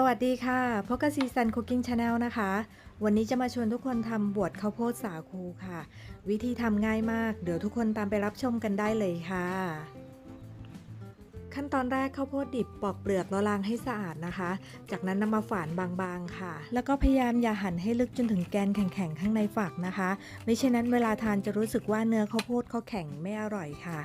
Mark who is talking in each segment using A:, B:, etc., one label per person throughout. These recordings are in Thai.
A: สวัสดีค่ะพบกับซีซันคุกกิ้งชาแนลนะคะ วันนี้จะมาชวนทุกคนทำบวชข้าวโพดสาคูค่ะ วิธีทำง่ายมาก เดี๋ยวทุกคนตามไปรับชมกันได้เลยค่ะ ขั้นตอนแรกข้าวโพดดิบปอกเปลือกแล้วล้างให้สะอาดนะคะ จากนั้นนำมาฝานบางๆค่ะ แล้วก็พยายามอย่าหั่นให้ลึกจนถึงแกนแข็งๆข้างในฝักนะคะ ไม่เช่นนั้นเวลาทานจะรู้สึกว่าเนื้อข้าวโพดเขาแข็งไม่อร่อยค่ะ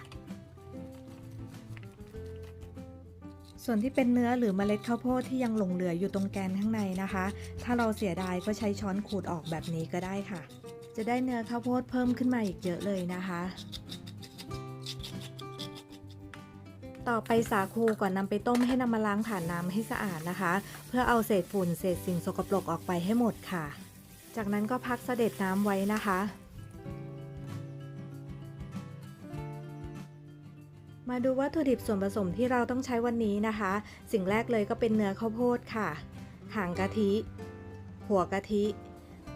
A: ส่วนที่เป็นเนื้อหรือเมล็ดข้าวโพดที่ยังหลงเหลืออยู่ตรงแกนข้างในนะคะ ถ้าเราเสียดายก็ใช้ช้อนขูดออกแบบนี้ก็ได้ค่ะ จะได้เนื้อข้าวโพดเพิ่มขึ้นมาอีกเยอะเลยนะคะ ต่อไปสาคูก่อนนำไปต้มให้นำมาล้างผ่านน้ำให้สะอาดนะคะ เพื่อเอาเศษฝุ่นเศษสิ่งสกปรกออกไปให้หมดค่ะ จากนั้นก็พักเสด็จน้ำไว้นะคะ มาดูวัตถุดิบส่วนผสมที่เราต้องใช้วันนี้นะคะ สิ่งแรกเลยก็เป็นเนื้อข้าวโพดค่ะ หางกะทิ หัวกะทิ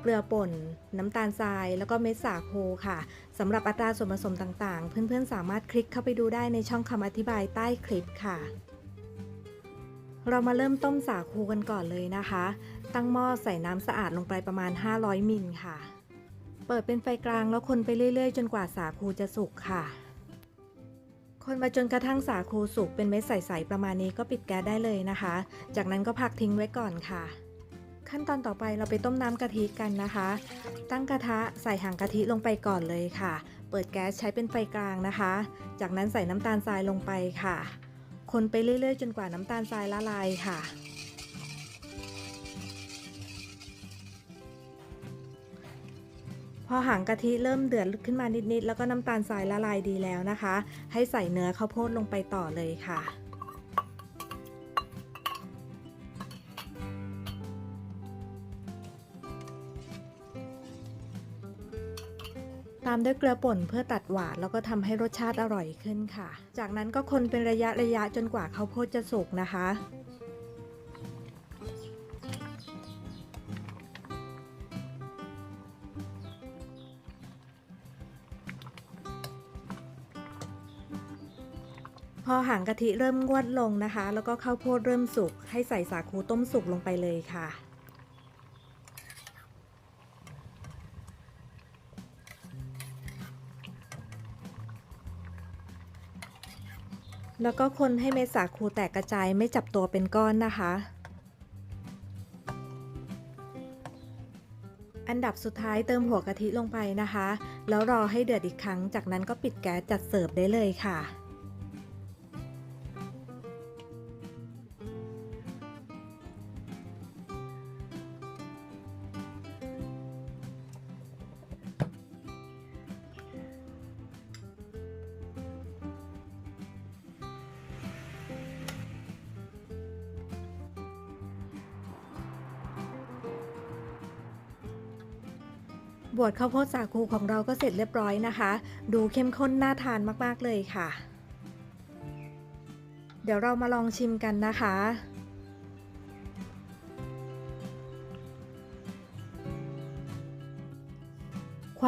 A: เกลือป่น น้ำตาลทราย แล้วก็เม็ดสาคูค่ะสำหรับอัตราส่วนผสมต่างๆ เพื่อนๆ สามารถคลิกเข้าไปดูได้ในช่องคำอธิบายใต้คลิปค่ะ เรามาเริ่มต้มสาคูกันก่อนเลยนะคะ ตั้งหม้อใส่น้ำสะอาดลงไปประมาณ 500มิลค่ะ เปิดเป็นไฟกลางแล้วคนไปเรื่อยๆ จนกว่าสาคูจะสุกค่ะ คนมาจนกระทั่งสาคูสุกเป็นเม็ดใสๆประมาณนี้ก็ปิดแก๊สได้เลยนะคะ จากนั้นก็พักทิ้งไว้ก่อนค่ะ ขั้นตอนต่อไปเราไปต้มน้ำกะทิกันนะคะ ตั้งกระทะใส่หางกะทิลงไปก่อนเลยค่ะ เปิดแก๊สใช้เป็นไฟกลางนะคะ จากนั้นใส่น้ำตาลทรายลงไปค่ะ คนไปเรื่อยๆ จนกว่าน้ำตาลทรายละลายค่ะ พอหางกะทิเริ่มเดือดขึ้นมานิด ๆ แล้วก็น้ำตาลทรายละลายดีแล้วนะคะ ให้ใส่เนื้อข้าวโพดลงไปต่อเลยค่ะตามด้วยเกลือป่นเพื่อตัดหวานแล้วก็ทำให้รสชาติอร่อยขึ้นค่ะ จากนั้นก็คนเป็นระยะระยะจนกว่าข้าวโพดจะสุกนะคะ พอหางกะทิเริ่มงวดลงนะคะ แล้วก็ข้าวโพดเริ่มสุก ให้ใส่สาคูต้มสุกลงไปเลยค่ะ แล้วก็คนให้เม็ดสาคูแตกกระจายไม่จับตัวเป็นก้อนนะคะ อันดับสุดท้ายเติมหัวกะทิลงไปนะคะ แล้วรอให้เดือดอีกครั้ง จากนั้นก็ปิดแก๊สจัดเสิร์ฟได้เลยค่ะ บวชข้าวโพดสาคูของเราก็เสร็จเรียบร้อยนะคะ ดูเข้มข้นน่าทานมาก ๆ เลยค่ะ เดี๋ยวเรามาลองชิมกันนะคะ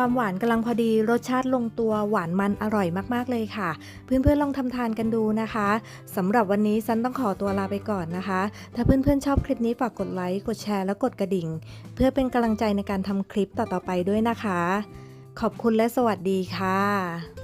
A: ความหวานกำลังพอดีรสชาติลงตัวหวานมันอร่อยมากๆเลยค่ะ เพื่อนๆลองทำทานกันดูนะคะสำหรับวันนี้ซันต้องขอตัวลาไปก่อนนะคะ ถ้าเพื่อนๆชอบคลิปนี้ฝากกดไลค์กดแชร์และกดกระดิ่ง เพื่อเป็นกำลังใจในการทำคลิปต่อๆไปด้วยนะคะ ขอบคุณและสวัสดีค่ะ